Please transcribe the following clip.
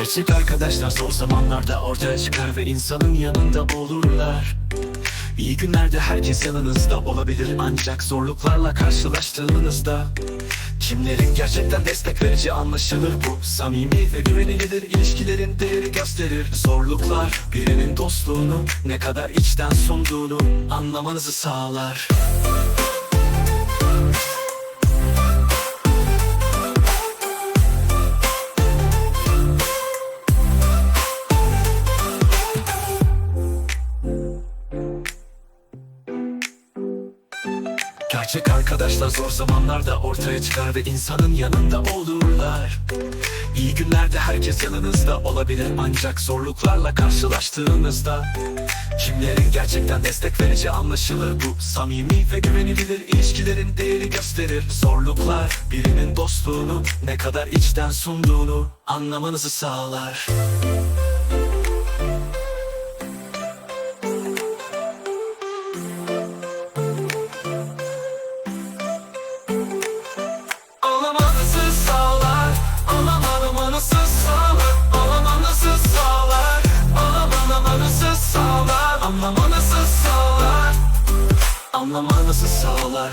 Gerçek arkadaşlar zor zamanlarda ortaya çıkar ve insanın yanında olurlar. İyi günlerde herkes yanınızda olabilir ancak zorluklarla karşılaştığınızda. Kimlerin gerçekten destek verici anlaşılır bu? Samimi ve güvenilir ilişkilerin değeri gösterir. Zorluklar birinin dostluğunu ne kadar içten sunduğunu anlamanızı sağlar Gerçek arkadaşlar zor zamanlarda ortaya çıkar ve insanın yanında olurlar. İyi günlerde herkes yanınızda olabilir ancak zorluklarla karşılaştığınızda. Kimlerin gerçekten destek verici anlaşılır bu. Samimi ve güvenilir ilişkilerin değeri gösterir. Zorluklar birinin dostluğunu ne kadar içten sunduğunu anlamanızı sağlar Anlamanızı sağlar